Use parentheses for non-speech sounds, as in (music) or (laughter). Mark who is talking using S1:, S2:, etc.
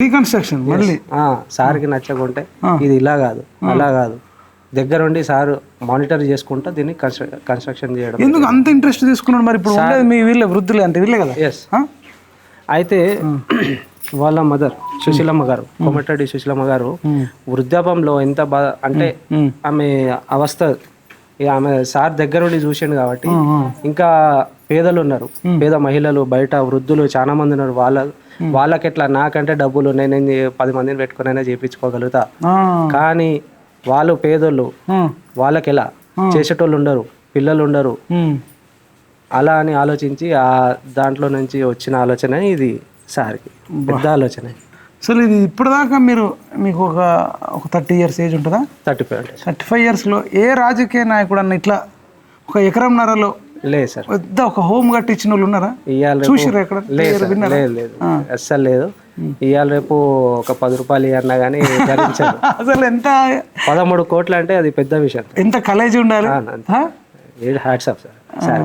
S1: Reconstruction మళ్ళీ.
S2: సార్కి నచ్చకుంటే ఇది ఇలా కాదు అలా కాదు. దగ్గరుండి సార్ మానిటర్ చేసుకుంటా దీన్ని కన్స్ట్ర- కన్స్ట్రక్షన్ చేయడం
S1: ఎందుకు అంత ఇంట్రెస్ట్ తీసుకున్నాడు మరి ఇప్పుడు మీ వీళ్ళే వృద్ధులే అంటే వీళ్ళే కదా?
S2: ఎస్? అయితే (clears throat) వాళ్ళ మదర్ సుశీలమ్మ గారు కొమటరెడ్డి సుశీలమ్మ గారు వృద్ధాపంలో ఎంత బాధ అంటే. ఆమె అవస్థ ఆమె సార్ దగ్గరుండి చూసిండు కాబట్టి ఇంకా పేదలు ఉన్నారు. పేద మహిళలు బయట వృద్ధులు చాలా మంది ఉన్నారు. వాళ్ళ వాళ్ళకి ఎట్లా నాకంటే డబ్బులు ఉన్నాయి నేను పది మందిని పెట్టుకునైనా చేయించుకోగలుగుతా. కానీ వాళ్ళు పేదోళ్ళు. వాళ్ళకి ఎలా చేసేటోళ్ళు ఉండరు పిల్లలు ఉండరు. అలా అని ఆలోచించి ఆ దాంట్లో నుంచి వచ్చిన ఆలోచన ఇది సార్కి. పెద్ద ఆలోచన.
S1: అసలు ఇది ఇప్పటిదాకా మీరు మీకు ఒక ఒక థర్టీ ఇయర్స్ ఏజ్ ఉంటుందా?
S2: Thirty five.
S1: థర్టీ ఫైవ్ ఇయర్స్లో ఏ రాజకీయ నాయకుడు అన్న ఇట్లా ఒక ఎకరంన్నరలో
S2: లేదు సార్.
S1: పెద్ద ఒక హోమ్ కట్టించిన వాళ్ళు ఉన్నారా?
S2: ఇవాళ
S1: చూసిర్రా ఎక్కడ?
S2: లేదు లేదు లేదు. అస్సలు లేదు. ఇవాళ రేపు ఒక పది రూపాయలు ఇవ్వన్నా కానీ ధరించారు. (laughs)
S1: అసలు ఎంత
S2: పదమూడు కోట్లు అంటే అది పెద్ద విషయం.
S1: ఎంత కలేజీ ఉండాలి?
S2: ఆ, అంతే.
S1: ఆ?
S2: Hats off sir sir